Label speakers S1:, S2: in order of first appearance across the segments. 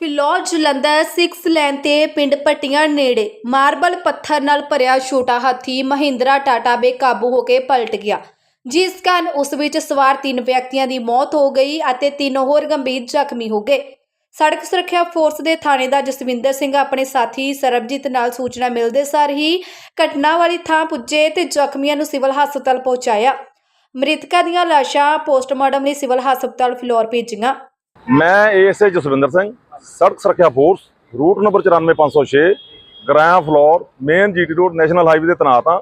S1: ਫਿਲੌਰ ਜਲੰਧਰ 6 ਲੈਨ ਤੇ ਪਿੰਡ ਪੱਟੀਆਂ ਨੇੜੇ ਮਾਰਬਲ ਪੱਥਰ ਨਾਲ ਭਰਿਆ ਛੋਟਾ ਹਾਥੀ ਮਹਿੰਦਰਾ ਟਾਟਾ ਬੇਕਾਬੂ ਹੋ ਕੇ ਪਲਟ ਗਿਆ। ਜਿਸ ਕਾਰਨ ਉਸ ਵਿੱਚ ਸਵਾਰ ਤਿੰਨ ਵਿਅਕਤੀਆਂ ਦੀ ਮੌਤ ਹੋ ਗਈ ਅਤੇ ਤਿੰਨ ਹੋਰ ਗੰਭੀਰ ਜ਼ਖਮੀ ਹੋ ਗਏ। ਸੜਕ ਸੁਰੱਖਿਆ ਫੋਰਸ ਦੇ ਥਾਣੇਦਾਰ ਜਸਵਿੰਦਰ ਸਿੰਘ ਆਪਣੇ ਸਾਥੀ ਸਰਬਜੀਤ ਨਾਲ ਸੂਚਨਾ ਮਿਲਦੇ ਸਾਰ ਹੀ ਘਟਨਾ ਵਾਲੀ ਥਾਂ ਪੁੱਜੇ ਤੇ ਜ਼ਖਮੀਆਂ ਨੂੰ ਸਿਵਲ ਹਸਪਤਾਲ ਪਹੁੰਚਾਇਆ। ਮ੍ਰਿਤਕਾਂ ਦੀਆਂ ਲਾਸ਼ਾਂ ਪੋਸਟਮਾਰਟਮ ਲਈ ਸਿਵਲ ਹਸਪਤਾਲ ਫਿਲੌਰ ਭੇਜੀਆਂ।
S2: ਮੈਂ ਏਐਸਏ ਜਸਵਿੰਦਰ ਸਿੰਘ। ਸੜਕ ਸੁਰੱਖਿਆ force, route number 94506 gram Phillaur, main GT road, national highway 'ਤੇ ਤੈਨਾਤ ਹਾਂ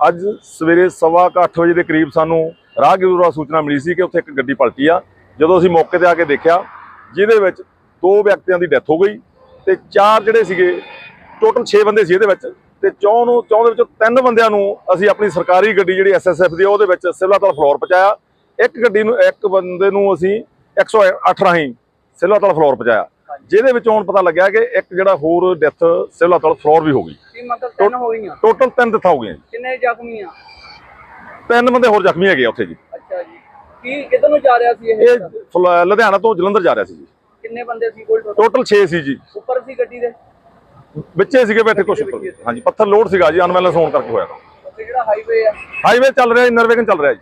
S2: ਅੱਜ ਸਵੇਰੇ ਸਵਾ ਕੁ ਅੱਠ ਵਜੇ ਦੇ ਕਰੀਬ ਸਾਨੂੰ ਰਾਹਗੀਰ ਦੁਆਰਾ ਸੂਚਨਾ ਮਿਲੀ ਸੀ ਕਿ ਉੱਥੇ ਇੱਕ ਗੱਡੀ ਪਲਟੀ ਆ। ਜਦੋਂ ਅਸੀਂ ਮੌਕੇ ਤੇ ਆ ਕੇ ਦੇਖਿਆ, ਜਿਹਦੇ ਵਿੱਚ ਦੋ ਵਿਅਕਤੀਆਂ ਦੀ ਡੈਥ ਹੋ ਗਈ ਤੇ ਚਾਰ ਜਿਹੜੇ ਸੀਗੇ, ਟੋਟਲ 6 ਬੰਦੇ ਸੀ ਇਹਦੇ ਵਿੱਚ ਤੇ ਚੌਂ ਨੂੰ, ਚੌਂ ਦੇ ਵਿੱਚੋਂ ਤਿੰਨ ਬੰਦਿਆਂ ਨੂੰ ਅਸੀਂ ਆਪਣੀ ਸਰਕਾਰੀ ਗੱਡੀ ਜਿਹੜੀ ਐਸਐਸਐਫ ਦੀ ਉਹਦੇ ਵਿੱਚ ਸਿਵਲ ਹਸਪਤਾਲ ਫਲੋਰ ਪਹੁੰਚਾਇਆ। ਇੱਕ ਗੱਡੀ ਨੂੰ, ਇੱਕ ਬੰਦੇ ਨੂੰ ਅਸੀਂ 108 ਰਾਹੀਂ ਸਿਵਲ ਹਸਪਤਾਲ ਫਲੋਰ ਪਹੁੰਚਾਇਆ। ਜਿਹਦੇ ਵਿੱਚੋਂ ਹੁਣ ਪਤਾ ਲੱਗਿਆ ਕਿ ਇੱਕ ਜਿਹੜਾ ਹੋਰ ਡੈਥ ਸਿਵਲ ਹਸਪਤਾਲ ਫਲੋਰ ਵੀ ਹੋ ਗਈ।
S3: ਕੀ ਮਤਲਬ ਤਿੰਨ ਹੋ ਗਈਆਂ?
S2: ਟੋਟਲ ਤਿੰਨ ਡੈਥਾਂ ਹੋ ਗਈਆਂ ਜੀ।
S3: ਕਿੰਨੇ ਜ਼ਖਮੀ ਆ
S2: ਤਿੰਨ ਬੰਦੇ ਹੋਰ ਜ਼ਖਮੀ ਹੈਗੇ ਆ ਉੱਥੇ ਜੀ।
S3: ਅੱਛਾ ਜੀ। ਕੀ ਕਿੱਧਰ ਨੂੰ ਜਾ ਰਿਹਾ ਸੀ ਇਹ?
S2: ਇਹ ਫਲ- ਲੁਧਿਆਣਾ ਤੋਂ ਜਲੰਧਰ ਜਾ ਰਿਹਾ ਸੀ ਜੀ।
S3: ਕਿੰਨੇ ਬੰਦੇ ਸੀ ਕੋਲ ਟੋਟਲ
S2: ਟੋਟਲ 6 ਸੀ ਜੀ।
S3: ਉੱਪਰ ਸੀ ਗੱਡੀ ਦੇ?
S2: ਵਿੱਚੇ ਸੀਗੇ ਬੈਠੇ ਕੁਛ ਉੱਪਰ। ਹਾਂਜੀ ਪੱਥਰ ਲੋਡ ਸੀਗਾ ਜੀ ਅਨਬੈਲੈਂਸ ਹੋਣ ਕਰਕੇ ਹੋਇਆ
S3: ਉੱਥੇ ਜਿਹੜਾ ਹਾਈਵੇ ਆ।
S2: ਹਾਈਵੇ ਚੱਲ ਰਿਹਾ ਜੀ ਨਰਵੇਗਨ ਚੱਲ ਰਿਹਾ ਜੀ।